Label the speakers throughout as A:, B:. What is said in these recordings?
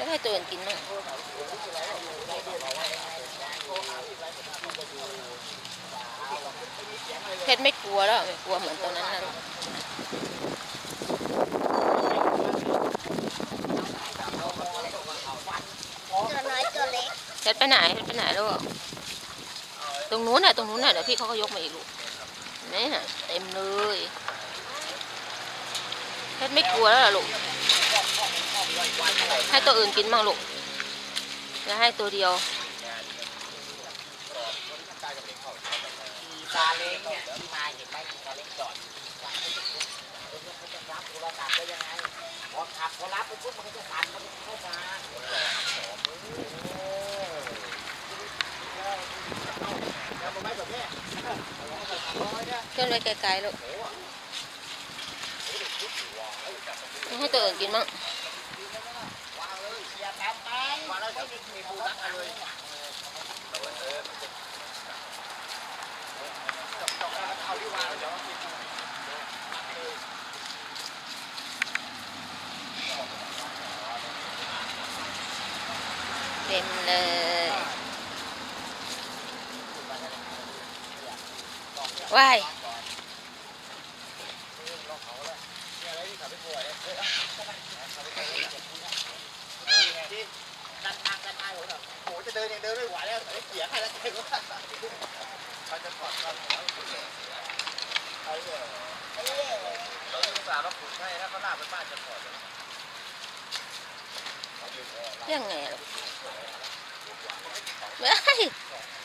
A: แล้วให้ตัวอื่นกินมั่งเพชรไม่กลัวแล้วไม่กลัวเหมือนตอนนั้นแล้ว
B: ตัวน้อยตัวเล็ก
A: เพชรไปไหนเพชรไปไหนลูกตรงนู้นน่ะตรงนู้นน่ะเดี๋ยวพี่เขาก็ยกมาอีกลูกนี่เต็มเลยเพชรไม่กลัวแล้วลูก ให้ตัวอื่นกินมั่งลูกจะให้ตัวเดียว
C: ซาเล้งเนี่ยที่มาเห็นไหมซาเล้งจอดมันจะรับโทรศัพท์ได้ยังไงพอขับพอรับไปปุ๊บมันก็จะสั่นมันเข้ามาแล้ว
A: เลื่อนไกลๆลูกให้ตัวอื่นกินมั่ง
C: วางเลยเสียตามไปวางแล้วไม่มีมีปูรักเลย
A: เต็มเลยว้าย
C: ดันทางกันไปโอ้จะเดินยังเดินไม่ไหวแล้วเสียให้แล้วเก่งว่าเขาจะถอดกันไอ้เนี่ยเราต้องสารเราฝึกให้ถ้าเขาลากไปบ้านจะถอด
A: ยังไงลูกว้ย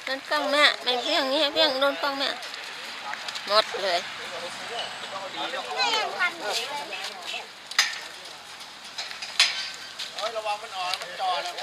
A: นั่นกล้องแม่ไม่เพียงนี้เพียงโดนกล้องแม่หมดเลย
B: มันอ่
C: อ้ยระวังมันจ่อนมันจอแล้ว